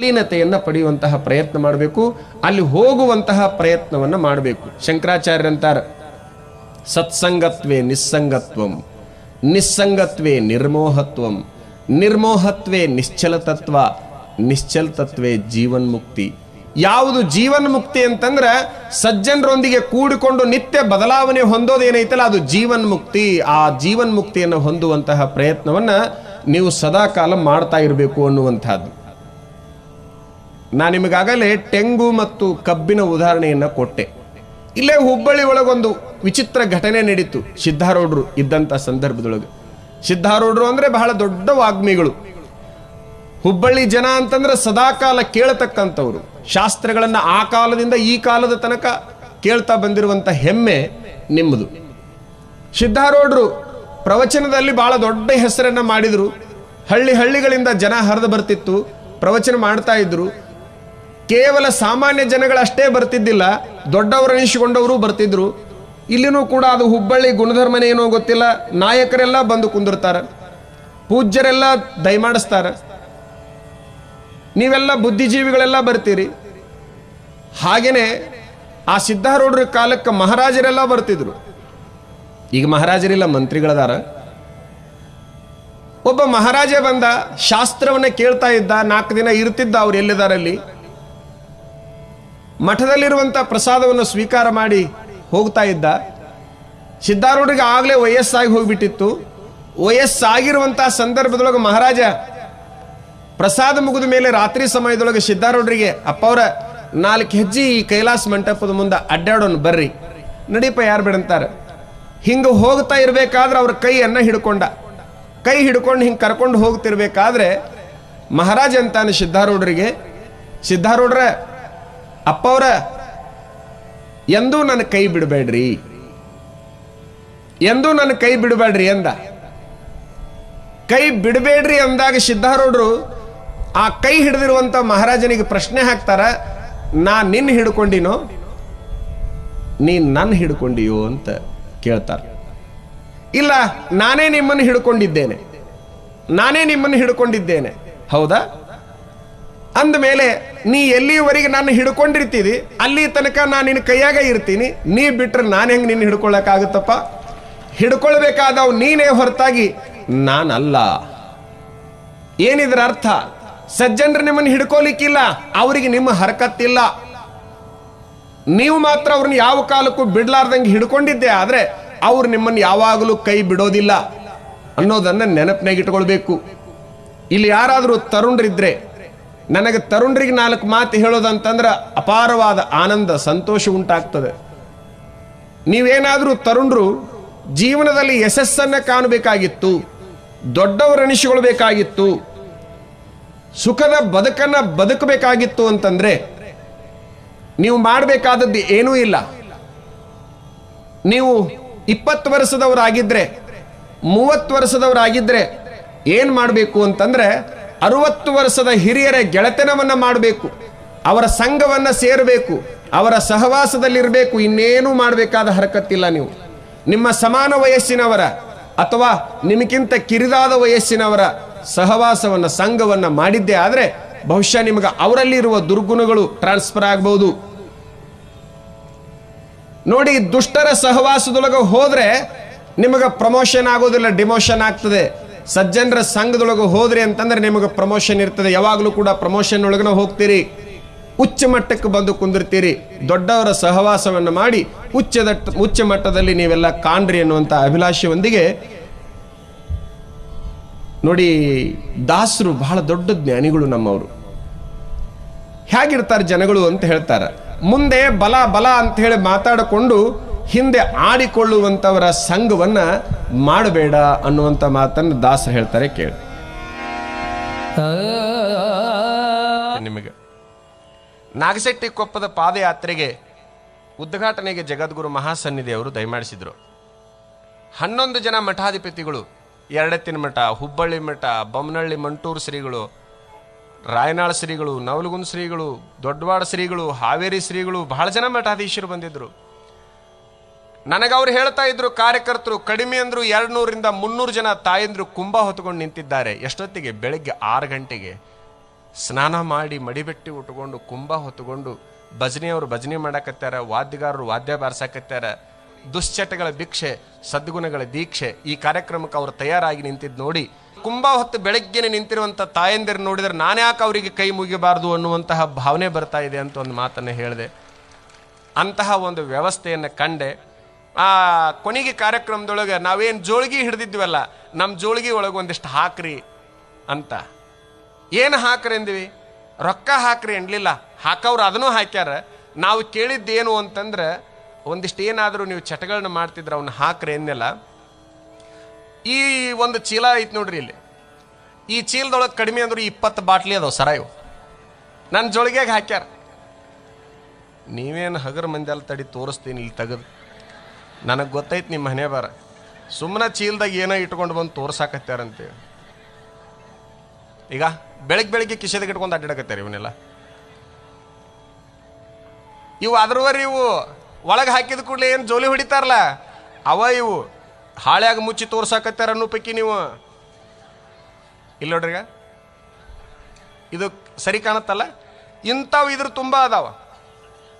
ಲೀನತೆಯನ್ನ ಪಡೆಯುವಂತಹ ಪ್ರಯತ್ನ ಮಾಡಬೇಕು. ಅಲ್ಲಿ ಹೋಗುವಂತಹ ಪ್ರಯತ್ನವನ್ನು ಮಾಡಬೇಕು. ಶಂಕರಾಚಾರ್ಯರಂತಾರೆ, ಸತ್ಸಂಗತ್ವೇ ನಿಸ್ಸಂಗತ್ವಂ, ನಿಸ್ಸಂಗತ್ವೇ ನಿರ್ಮೋಹತ್ವಂ, ನಿರ್ಮೋಹತ್ವೇ ನಿಶ್ಚಲತತ್ವ, ನಿಶ್ಚಲತತ್ವೇ ಜೀವನ್ಮುಕ್ತಿ. ಯಾವುದು ಜೀವನ್ಮುಕ್ತಿ ಅಂತಂದ್ರೆ ಸಜ್ಜನರೊಂದಿಗೆ ಕೂಡಿಕೊಂಡು ನಿತ್ಯ ಬದಲಾವಣೆ ಹೊಂದೋದೇನೈತಲ್ಲ, ಅದು ಜೀವನ್ಮುಕ್ತಿ. ಆ ಜೀವನ್ಮುಕ್ತಿಯನ್ನು ಹೊಂದುವಂತಹ ಪ್ರಯತ್ನವನ್ನ ನೀವು ಸದಾಕಾಲ ಮಾಡ್ತಾ ಇರಬೇಕು ಅನ್ನುವಂಥದ್ದು. ನಾನು ನಿಮಗಾಗಲೇ ಟೆಂಗು ಮತ್ತು ಕಬ್ಬಿನ ಉದಾಹರಣೆಯನ್ನು ಕೊಟ್ಟೆ. ಇಲ್ಲೇ ಹುಬ್ಬಳ್ಳಿ ಒಳಗೊಂದು ವಿಚಿತ್ರ ಘಟನೆ ನಡೀತು ಸಿದ್ಧಾರೂಢರು ಇದ್ದಂಥ ಸಂದರ್ಭದೊಳಗೆ. ಸಿದ್ಧಾರೂಢರು ಅಂದರೆ ಬಹಳ ದೊಡ್ಡ ವಾಗ್ಮಿಗಳು. ಹುಬ್ಬಳ್ಳಿ ಜನ ಅಂತಂದ್ರೆ ಸದಾಕಾಲ ಕೇಳತಕ್ಕಂಥವ್ರು. ಶಾಸ್ತ್ರಗಳನ್ನ ಆ ಕಾಲದಿಂದ ಈ ಕಾಲದ ತನಕ ಕೇಳ್ತಾ ಬಂದಿರುವಂತ ಹೆಮ್ಮೆ ನಿಮ್ಮದು. ಸಿದ್ಧಾರೂಢರು ಪ್ರವಚನದಲ್ಲಿ ಬಹಳ ದೊಡ್ಡ ಹೆಸರನ್ನ ಮಾಡಿದ್ರು. ಹಳ್ಳಿ ಹಳ್ಳಿಗಳಿಂದ ಜನ ಹರಿದು ಬರ್ತಿತ್ತು. ಪ್ರವಚನ ಮಾಡ್ತಾ ಇದ್ರು. ಕೇವಲ ಸಾಮಾನ್ಯ ಜನಗಳಷ್ಟೇ ಬರ್ತಿದ್ದಿಲ್ಲ ದೊಡ್ಡವರೆನಿಸಿಕೊಂಡವರು ಬರ್ತಿದ್ರು. ಇಲ್ಲಿನೂ ಕೂಡ ಅದು ಹುಬ್ಬಳ್ಳಿ ಗುಣಧರ್ಮನೇ ಏನೋ ಗೊತ್ತಿಲ್ಲ, ನಾಯಕರೆಲ್ಲ ಬಂದು ಕುಂದಿರ್ತಾರೆ. ಪೂಜ್ಯರೆಲ್ಲ ದಯಮಾಡಿಸ್ತಾರೆ ನೀವೆಲ್ಲ ಬುದ್ಧಿಜೀವಿಗಳೆಲ್ಲ ಬರ್ತೀರಿ. ಹಾಗೆಯೇ ಆ ಸಿದ್ಧಾರೂಢರ ಕಾಲಕ್ಕೆ ಮಹಾರಾಜರೆಲ್ಲ ಬರ್ತಿದ್ರು. ಈಗ ಮಹಾರಾಜರಿಲ್ಲ, ಮಂತ್ರಿಗಳದಾರ. ಒಬ್ಬ ಮಹಾರಾಜ ಬಂದ ಶಾಸ್ತ್ರವನ್ನ ಕೇಳ್ತಾ ಇದ್ದ, ನಾಲ್ಕು ದಿನ ಇರ್ತಿದ್ದ ಅವ್ರು ಎಲ್ಲಿದಾರಲ್ಲಿ? ಮಠದಲ್ಲಿರುವಂತ ಪ್ರಸಾದವನ್ನು ಸ್ವೀಕಾರ ಮಾಡಿ ಹೋಗ್ತಾ ಇದ್ದ. ಸಿದ್ಧಾರೂಢರಿಗೆ ಆಗಲೇ ವಯಸ್ಸಾಗಿ ಹೋಗಿಬಿಟ್ಟಿತ್ತು. ವಯಸ್ಸಾಗಿರುವಂಥ ಸಂದರ್ಭದೊಳಗೆ ಮಹಾರಾಜ ಪ್ರಸಾದ ಮುಗಿದ ಮೇಲೆ ರಾತ್ರಿ ಸಮಯದೊಳಗೆ ಸಿದ್ಧಾರೂಢರಿಗೆ, ಅಪ್ಪವರ, ನಾಲ್ಕು ಹೆಜ್ಜೆ ಈ ಕೈಲಾಸ ಮಂಟಪದ ಮುಂದೆ ಅಡ್ಡಾಡೋನು ಬರ್ರಿ. ನಡೀಪ, ಯಾರು ಬಿಡಂತಾರೆ? ಹಿಂಗೆ ಹೋಗ್ತಾ ಇರಬೇಕಾದ್ರೆ ಅವ್ರ ಕೈಯನ್ನ ಹಿಡ್ಕೊಂಡ. ಕೈ ಹಿಡ್ಕೊಂಡು ಹಿಂಗೆ ಕರ್ಕೊಂಡು ಹೋಗ್ತಿರ್ಬೇಕಾದ್ರೆ ಮಹಾರಾಜ ಅಂತಾನೆ ಸಿದ್ಧಾರೂಢರಿಗೆ, ಸಿದ್ಧಾರೂಢರ ಅಪ್ಪವ್ರ, ಎಂದೂ ನನ್ನ ಕೈ ಬಿಡಬೇಡ್ರಿ. ಎಂದೂ ನನ್ನ ಕೈ ಬಿಡಬೇಡ್ರಿ ಅಂದ. ಕೈ ಬಿಡಬೇಡ್ರಿ ಅಂದಾಗ ಸಿದ್ಧಾರೂಢರು ಆ ಕೈ ಹಿಡಿದಿರುವಂತ ಮಹಾರಾಜನಿಗೆ ಪ್ರಶ್ನೆ ಹಾಕ್ತಾರ, ನಾ ನಿನ್ನ ಹಿಡ್ಕೊಂಡಿನೋ? ನೀ ನನ್ನ ಹಿಡ್ಕೊಂಡಿಯೋ? ಅಂತ ಕೇಳ್ತಾರ. ಇಲ್ಲ, ನಾನೇ ನಿಮ್ಮನ್ನು ಹಿಡ್ಕೊಂಡಿದ್ದೇನೆ. ನಾನೇ ನಿಮ್ಮನ್ನು ಹಿಡ್ಕೊಂಡಿದ್ದೇನೆ. ಹೌದಾ? ಅಂದ ಮೇಲೆ ನೀ ಎಲ್ಲಿಯವರೆಗೆ ನಾನು ಹಿಡ್ಕೊಂಡಿರ್ತೀವಿ ಅಲ್ಲಿ ತನಕ ನಾನು ನಿನ್ನ ಕೈಯಾಗ ಇರ್ತೀನಿ. ನೀ ಬಿಟ್ರೆ ನಾನು ಹೆಂಗೆ ನಿನ್ನ ಹಿಡ್ಕೊಳ್ಳೋಕ್ಕಾಗುತ್ತಪ್ಪ ಹಿಡ್ಕೊಳ್ಬೇಕಾದವ್ ನೀನೇ ಹೊರತಾಗಿ ನಾನಲ್ಲ. ಏನಿದ್ರ ಅರ್ಥ? ಸಜ್ಜನರು ನಿಮ್ಮನ್ನು ಹಿಡ್ಕೋಲಿಕ್ಕಿಲ್ಲ, ಅವರಿಗೆ ನಿಮ್ಮ ಹರಕತ್ತಿಲ್ಲ. ನೀವು ಮಾತ್ರ ಅವ್ರನ್ನ ಯಾವ ಕಾಲಕ್ಕೂ ಬಿಡ್ಲಾರ್ದಂಗೆ ಹಿಡ್ಕೊಂಡಿದ್ದೆ ಆದರೆ ಅವ್ರು ನಿಮ್ಮನ್ನು ಯಾವಾಗಲೂ ಕೈ ಬಿಡೋದಿಲ್ಲ ಅನ್ನೋದನ್ನ ನೆನಪಿನಾಗಿಟ್ಕೊಳ್ಬೇಕು ಇಲ್ಲಿ ಯಾರಾದರೂ ತರುಣರಿದ್ರೆ ನನಗೆ ತರುಣರಿಗೆ ನಾಲ್ಕು ಮಾತು ಹೇಳೋದಂತಂದ್ರೆ ಅಪಾರವಾದ ಆನಂದ, ಸಂತೋಷ ಉಂಟಾಗ್ತದೆ. ನೀವೇನಾದರೂ ತರುಣರು ಜೀವನದಲ್ಲಿ ಯಶಸ್ಸನ್ನ ಕಾಣಬೇಕಾಗಿತ್ತು ದೊಡ್ಡವರೆನಿಸಿಕೊಳ್ಬೇಕಾಗಿತ್ತು ಸುಖದ ಬದುಕನ್ನು ಬದುಕಬೇಕಾಗಿತ್ತು ಅಂತಂದ್ರೆ ನೀವು ಮಾಡಬೇಕಾದದ್ದು ಏನೂ ಇಲ್ಲ. ನೀವು ಇಪ್ಪತ್ತು ವರ್ಷದವರಾಗಿದ್ದರೆ ಮೂವತ್ತು ವರ್ಷದವರಾಗಿದ್ದರೆ ಏನು ಮಾಡಬೇಕು ಅಂತಂದ್ರೆ ಅರುವತ್ತು ವರ್ಷದ ಹಿರಿಯರ ಗೆಳೆತನವನ್ನು ಮಾಡಬೇಕು, ಅವರ ಸಂಘವನ್ನು ಸೇರಬೇಕು, ಅವರ ಸಹವಾಸದಲ್ಲಿರಬೇಕು, ಇನ್ನೇನು ಮಾಡಬೇಕಾದ ಹರಕತ್ತಿಲ್ಲ ನೀವು. ನಿಮ್ಮ ಸಮಾನ ವಯಸ್ಸಿನವರ ಅಥವಾ ನಿಮಗಿಂತ ಕಿರಿದಾದ ವಯಸ್ಸಿನವರ ಸಹವಾಸವನ್ನು, ಸಂಘವನ್ನು ಮಾಡಿದ್ದೇ ಆದರೆ ಬಹುಶಃ ನಿಮಗೆ ಅವರಲ್ಲಿರುವ ದುರ್ಗುಣಗಳು ಟ್ರಾನ್ಸ್ಫರ್ ಆಗಬಹುದು ನೋಡಿ, ದುಷ್ಟರ ಸಹವಾಸದೊಳಗೆ ಹೋದ್ರೆ ನಿಮಗೆ ಪ್ರಮೋಷನ್ ಆಗೋದಿಲ್ಲ ಡಿಮೋಷನ್ ಆಗ್ತದೆ. ಸಜ್ಜನರ ಸಂಘದೊಳಗೆ ಹೋದ್ರಿ ಅಂತಂದ್ರೆ ನಿಮಗೆ ಪ್ರಮೋಷನ್ ಇರ್ತದೆ. ಯಾವಾಗಲೂ ಕೂಡ ಪ್ರಮೋಷನ್ ಒಳಗನ ಹೋಗ್ತೀರಿ. ಉಚ್ಚ ಮಟ್ಟಕ್ಕೆ ಬಂದು ಕುಂದಿರ್ತೀರಿ. ದೊಡ್ಡವರ ಸಹವಾಸವನ್ನು ಮಾಡಿ ಉಚ್ಚದ ಉಚ್ಚ ಮಟ್ಟದಲ್ಲಿ ನೀವೆಲ್ಲ ಕಾಣ್ರಿ ಅನ್ನುವಂಥ ಅಭಿಲಾಷೆಯೊಂದಿಗೆ ನೋಡಿ, ದಾಸರು ಬಹಳ ದೊಡ್ಡ ಜ್ಞಾನಿಗಳು ನಮ್ಮವರು. ಹೇಗಿರ್ತಾರೆ ಜನಗಳು ಅಂತ ಹೇಳ್ತಾರೆ. ಮುಂದೆ ಬಲ ಬಲ ಅಂತ ಹೇಳಿ ಮಾತಾಡಿಕೊಂಡು ಹಿಂದೆ ಆಡಿಕೊಳ್ಳುವಂಥವರ ಸಂಘವನ್ನ ಮಾಡಬೇಡ ಅನ್ನುವಂಥ ಮಾತನ್ನು ದಾಸ ಹೇಳ್ತಾರೆ ಕೇಳಿ. ನಿಮಗೆ. ನಾಗಸೆಟ್ಟಿ ಕೊಪ್ಪದ ಪಾದಯಾತ್ರೆಗೆ ಉದ್ಘಾಟನೆಗೆ ಜಗದ್ಗುರು ಮಹಾಸನ್ನಿಧಿ ಅವರು ದಯಮಾಡಿಸಿದರು. ಹನ್ನೊಂದು ಜನ ಮಠಾಧಿಪತಿಗಳು ಎರಡೆತ್ತಿನ ಮಠ ಹುಬ್ಬಳ್ಳಿ ಮಠ ಬೊಮ್ಮನಹಳ್ಳಿ ಮಂಟೂರು ಶ್ರೀಗಳು ರಾಯನಾಳ ಶ್ರೀಗಳು ನವಲಗುಂದ ಶ್ರೀಗಳು ದೊಡ್ಡವಾಡ ಶ್ರೀಗಳು ಹಾವೇರಿ ಶ್ರೀಗಳು ಬಹಳ ಜನ ಮಠಾಧೀಶರು ಬಂದಿದ್ರು. ನನಗೆ ಅವ್ರು ಹೇಳ್ತಾ ಇದ್ರು, ಕಾರ್ಯಕರ್ತರು ಕಡಿಮೆ ಅಂದ್ರು ಎರಡು ನೂರಿಂದ ಮುನ್ನೂರು ಜನ ತಾಯಂದ್ರು ಕುಂಭ ಹೊತ್ಕೊಂಡು ನಿಂತಿದ್ದಾರೆ. ಎಷ್ಟೊತ್ತಿಗೆ? ಬೆಳಗ್ಗೆ ಆರು ಗಂಟೆಗೆ. ಸ್ನಾನ ಮಾಡಿ ಮಡಿಬೆಟ್ಟಿ ಉಟ್ಕೊಂಡು ಕುಂಭ ಹೊತ್ತುಕೊಂಡು ಭಜನೆಯವರು ಭಜನೆ ಮಾಡಕತ್ಯಾರ, ವಾದ್ಯಗಾರರು ವಾದ್ಯ ಬಾರ್ಸಾಕತ್ಯಾರ. ದುಶ್ಚಟಗಳ ಭಿಕ್ಷೆ, ಸದ್ಗುಣಗಳ ದೀಕ್ಷೆ ಈ ಕಾರ್ಯಕ್ರಮಕ್ಕೆ ಅವರು ತಯಾರಾಗಿ ನಿಂತಿದ್ದು ನೋಡಿ. ಕುಂಭ ಹೊತ್ತು ಬೆಳಗ್ಗೆನೆ ನಿಂತಿರುವಂಥ ತಾಯಂದಿರು ನೋಡಿದ್ರೆ ನಾನ್ಯಾಕೆ ಅವರಿಗೆ ಕೈ ಮುಗಿಬಾರ್ದು ಅನ್ನುವಂತಹ ಭಾವನೆ ಬರ್ತಾ ಇದೆ ಅಂತ ಒಂದು ಮಾತನ್ನು ಹೇಳಿದೆ. ಅಂತಹ ಒಂದು ವ್ಯವಸ್ಥೆಯನ್ನು ಕಂಡೆ. ಆ ಕೊನೆಗೆ ಕಾರ್ಯಕ್ರಮದೊಳಗೆ ನಾವೇನು ಜೋಳಿಗೆ ಹಿಡಿದಿದ್ವಲ್ಲ ನಮ್ಮ ಜೋಳಿಗೆ ಒಳಗೆ ಒಂದಿಷ್ಟು ಹಾಕ್ರಿ ಅಂತ. ಏನು ಹಾಕ್ರಿ ಅಂದ್ವಿ? ರೊಕ್ಕ ಹಾಕ್ರಿ ಅನ್ಲಿಲ್ಲ. ಹಾಕವ್ರು ಅದನ್ನೂ ಹಾಕ್ಯಾರ. ನಾವು ಕೇಳಿದ್ದೇನು ಅಂತಂದ್ರೆ, ಒಂದಿಷ್ಟು ಏನಾದರೂ ನೀವು ಚಟಗಳನ್ನ ಮಾಡ್ತಿದ್ರೆ ಅವನ್ನ ಹಾಕ್ರಿ ಎನ್ನೆಲ್ಲ ಈ ಒಂದು ಚೀಲ ಐತೆ ನೋಡ್ರಿ ಇಲ್ಲಿ. ಈ ಚೀಲದೊಳಗೆ ಕಡಿಮೆ ಅಂದ್ರೆ ಇಪ್ಪತ್ತು ಬಾಟ್ಲಿ ಅದಾವ ಸರಾಯು ನನ್ನ ಜೋಳಿಗೆಗೆ ಹಾಕ್ಯಾರ. ನೀವೇನು ಹಗರ್ ಮಂದಿ ತಡಿ ತೋರಿಸ್ತೀನಿ ಇಲ್ಲಿ ತೆಗೆದು. ನನಗೆ ಗೊತ್ತೈತೆ ನಿಮ್ಮ ಮನೆ ಬಾರ. ಸುಮ್ಮನೆ ಚೀಲ್ದಾಗ ಏನೋ ಇಟ್ಕೊಂಡು ಬಂದು ತೋರ್ಸಾಕತ್ತಾರಂತೆ ಈಗ ಬೆಳಗ್ಗೆ ಬೆಳಗ್ಗೆ ಕಿಶೆದಾಗ ಇಟ್ಕೊಂಡು ಅಡ್ಡಾಡಕತ್ತಾರೆ ಇವನ್ನೆಲ್ಲ? ಇವು ಅದ್ರವರಿ ಇವು ಒಳಗೆ ಹಾಕಿದ ಕೂಡಲೇ ಏನು ಜೋಲಿ ಹೊಡಿತಾರಲ್ಲ, ಅವ ಇವು ಹಾಳ್ಯಾಗ ಮುಚ್ಚಿ ತೋರ್ಸಾಕತ್ತಾರ ಅನ್ನೋ ಪೈಕಿ ನೀವು. ಇಲ್ಲ ನೋಡ್ರಿಗ ಇದು ಸರಿ ಕಾಣತ್ತಲ್ಲ? ಇಂಥವು ಇದ್ರ ತುಂಬ ಅದಾವ.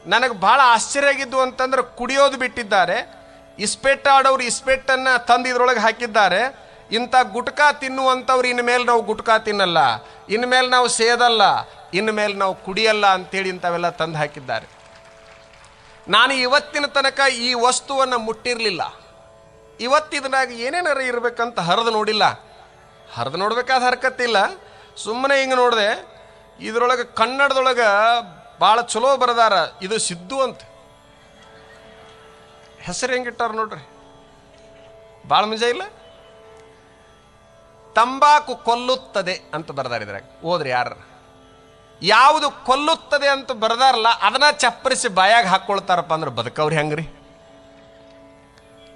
ನನಗೆ ಭಾಳ ಆಶ್ಚರ್ಯ ಆಗಿದ್ದು ಅಂತಂದ್ರೆ ಕುಡಿಯೋದು ಬಿಟ್ಟಿದ್ದಾರೆ ಇಸ್ಪೆಟ್ ಆಡೋರು ಇಸ್ಪೆಟ್ಟನ್ನು ತಂದು ಇದ್ರೊಳಗೆ ಹಾಕಿದ್ದಾರೆ. ಇಂಥ ಗುಟ್ಕಾ ತಿನ್ನುವಂಥವ್ರು ಇನ್ಮೇಲೆ ಮೇಲೆ ನಾವು ಗುಟ್ಕಾ ತಿನ್ನಲ್ಲ. ಇನ್ಮೇಲೆ ಮೇಲೆ ನಾವು ಸೇದಲ್ಲ. ಇನ್ಮೇಲೆ ಮೇಲೆ ನಾವು ಕುಡಿಯಲ್ಲ ಅಂತೇಳಿ ಇಂಥವೆಲ್ಲ ತಂದು ಹಾಕಿದ್ದಾರೆ. ನಾನು ಇವತ್ತಿನ ತನಕ ಈ ವಸ್ತುವನ್ನು ಮುಟ್ಟಿರಲಿಲ್ಲ. ಇವತ್ತಿದ್ರಾಗ ಏನೇನಾರ ಇರಬೇಕಂತ ಹರಿದು ನೋಡಿಲ್ಲ. ಹರಿದು ನೋಡ್ಬೇಕಾದ ಹರಕತ್ತಿಲ್ಲ. ಸುಮ್ಮನೆ ಹಿಂಗೆ ನೋಡಿದೆ, ಇದರೊಳಗೆ ಕನ್ನಡದೊಳಗೆ ಭಾಳ ಚಲೋ ಬರದಾರ. ಇದು ಸಿದ್ದು ಅಂತ. ಹೆಸರು ಹೆಂಗಿಟ್ಟಾರ ನೋಡ್ರಿ? ಭಾಳ ಮಜಾ ಇಲ್ಲ? ತಂಬಾಕು ಕೊಲ್ಲುತ್ತದೆ ಅಂತ ಇದ್ರಾಗ. ಓದ್ರಿ ಯಾರು? ಯಾವುದು ಕೊಲ್ಲುತ್ತದೆ ಅಂತ ಬರ್ದಾರಲ್ಲ, ಅದನ್ನ ಚಪ್ಪರಿಸಿ ಬಾಯಾಗ ಹಾಕ್ಕೊಳ್ತಾರಪ್ಪ ಅಂದ್ರೆ ಬದುಕವ್ರಿ ಹೆಂಗ್ರಿ?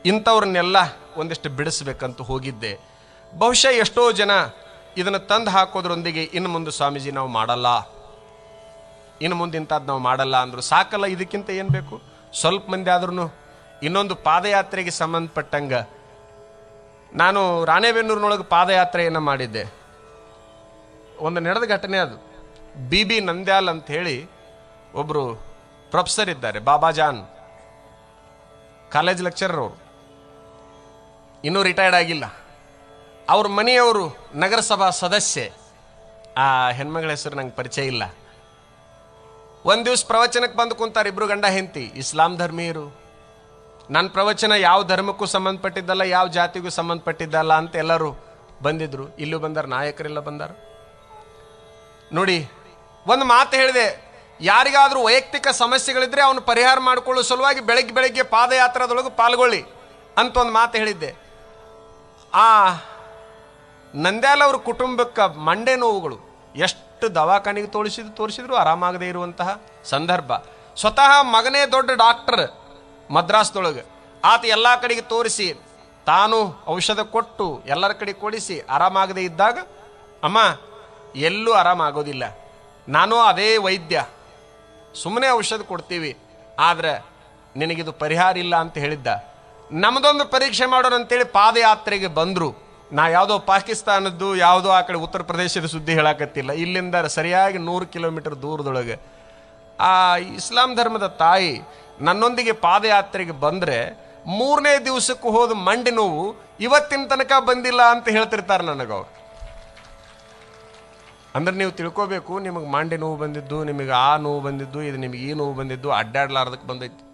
ಇಂಥವ್ರನ್ನೆಲ್ಲ ಒಂದಿಷ್ಟು ಬಿಡಿಸ್ಬೇಕಂತ ಹೋಗಿದ್ದೆ. ಬಹುಶಃ ಎಷ್ಟೋ ಜನ ಇದನ್ನು ತಂದು ಹಾಕೋದ್ರೊಂದಿಗೆ ಇನ್ನು ಮುಂದೆ ಸ್ವಾಮೀಜಿ ನಾವು ಮಾಡಲ್ಲ. ಇನ್ನು ಮುಂದೆ ಇಂಥದ್ದು ನಾವು ಮಾಡಲ್ಲ ಅಂದರು ಸಾಕಲ್ಲ, ಇದಕ್ಕಿಂತ ಏನು ಬೇಕು? ಸ್ವಲ್ಪ ಮಂದಿ ಆದ್ರೂ ಇನ್ನೊಂದು ಪಾದಯಾತ್ರೆಗೆ ಸಂಬಂಧಪಟ್ಟಂಗ ನಾನು ರಾಣೆಬೆನ್ನೂರಿನೊಳಗೆ ಪಾದಯಾತ್ರೆಯನ್ನು ಮಾಡಿದ್ದೆ. ಒಂದು ನಡೆದ ಘಟನೆ ಅದು. ಬಿ ಬಿ ನಂದ್ಯಾಲ್ ಅಂತ ಹೇಳಿ ಒಬ್ಬರು ಪ್ರೊಫೆಸರ್ ಇದ್ದಾರೆ, ಬಾಬಾ ಜಾನ್. ಕಾಲೇಜ್ ಲೆಕ್ಚರರ್ ಅವರು. ಇನ್ನೂ ರಿಟೈರ್ಡ್ ಆಗಿಲ್ಲ. ಅವ್ರ ಮನೆಯವರು ನಗರಸಭಾ ಸದಸ್ಯೆ. ಆ ಹೆಣ್ಮಗಳ ಹೆಸರು ನಂಗೆ ಪರಿಚಯ ಇಲ್ಲ. ಒಂದು ದಿವ್ಸ ಪ್ರವಚನಕ್ಕೆ ಬಂದು ಕುಂತಾರೆ ಇಬ್ರು ಗಂಡ ಹೆಂಡತಿ, ಇಸ್ಲಾಂ ಧರ್ಮೀಯರು. ನನ್ನ ಪ್ರವಚನ ಯಾವ ಧರ್ಮಕ್ಕೂ ಸಂಬಂಧಪಟ್ಟಿದ್ದಲ್ಲ, ಯಾವ ಜಾತಿಗೂ ಸಂಬಂಧಪಟ್ಟಿದ್ದಲ್ಲ ಅಂತ ಎಲ್ಲರೂ ಬಂದಿದ್ರು. ಇಲ್ಲೂ ಬಂದಾರ, ನಾಯಕರೆಲ್ಲ ಬಂದಾರ. ನೋಡಿ, ಒಂದು ಮಾತು ಹೇಳಿದೆ, ಯಾರಿಗಾದರೂ ವೈಯಕ್ತಿಕ ಸಮಸ್ಯೆಗಳಿದ್ರೆ ಅವನು ಪರಿಹಾರ ಮಾಡಿಕೊಳ್ಳೋ ಸಲುವಾಗಿ ಬೆಳಗ್ಗೆ ಬೆಳಗ್ಗೆ ಪಾದಯಾತ್ರಾದೊಳಗೆ ಪಾಲ್ಗೊಳ್ಳಿ ಅಂತ ಒಂದು ಮಾತು ಹೇಳಿದ್ದೆ. ಆ ನಂದ್ಯಾಲ್ ಅವ್ರ ಕುಟುಂಬಕ್ಕೆ ಮಂಡೆ ನೋವುಗಳು, ಎಷ್ಟು ದವಾಖಾನೆಗೆ ತೋರಿಸಿದ್ರು ತೋರಿಸಿದ್ರು, ಆರಾಮಾಗದೇ ಇರುವಂತಹ ಸಂದರ್ಭ. ಸ್ವತಃ ಮಗನೇ ದೊಡ್ಡ ಡಾಕ್ಟರ್ ಮದ್ರಾಸ್ದೊಳಗೆ. ಆತ ಎಲ್ಲ ಕಡೆಗೆ ತೋರಿಸಿ, ತಾನು ಔಷಧ ಕೊಟ್ಟು ಎಲ್ಲರ ಕಡೆ ಕೊಡಿಸಿ ಆರಾಮಾಗದೇ ಇದ್ದಾಗ, ಅಮ್ಮ, ಎಲ್ಲೂ ಆರಾಮಾಗೋದಿಲ್ಲ. ನಾನು ಅದೇ ವೈದ್ಯ. ಸುಮ್ಮನೆ ಔಷಧ ಕೊಡ್ತೀವಿ, ಆದರೆ ನಿನಗಿದು ಪರಿಹಾರ ಇಲ್ಲ ಅಂತ ಹೇಳಿದ್ದ. ನಮ್ಮದೊಂದು ಪರೀಕ್ಷೆ ಮಾಡೋಣ ಅಂತೇಳಿ ಪಾದಯಾತ್ರೆಗೆ ಬಂದರು. ನಾ ಯಾವುದೋ ಪಾಕಿಸ್ತಾನದ್ದು, ಯಾವುದೋ ಆ ಕಡೆ ಉತ್ತರ ಪ್ರದೇಶದ ಸುದ್ದಿ ಹೇಳಕತ್ತಿಲ್ಲ. ಇಲ್ಲಿಂದ ಸರಿಯಾಗಿ ನೂರು ಕಿಲೋಮೀಟರ್ ದೂರದೊಳಗೆ. ಆ ಇಸ್ಲಾಂ ಧರ್ಮದ ತಾಯಿ ನನ್ನೊಂದಿಗೆ ಪಾದಯಾತ್ರೆಗೆ ಬಂದರೆ ಮೂರನೇ ದಿವಸಕ್ಕೆ ಹೋದ ಮಂಡಿ ನೋವು ಇವತ್ತಿನ ತನಕ ಬಂದಿಲ್ಲ ಅಂತ ಹೇಳ್ತಿರ್ತಾರೆ ನನಗವ್ರು. ಅಂದ್ರೆ ನೀವು ತಿಳ್ಕೋಬೇಕು, ನಿಮಗೆ ಮಂಡಿ ನೋವು ಬಂದಿದ್ದು, ನಿಮಗೆ ಆ ನೋವು ಬಂದಿದ್ದು, ಇದು ನಿಮಗೆ ಈ ನೋವು ಬಂದಿದ್ದು ಅಡ್ಡಾಡ್ಲಾರ್ದಕ್ಕೆ ಬಂದೈತಿ.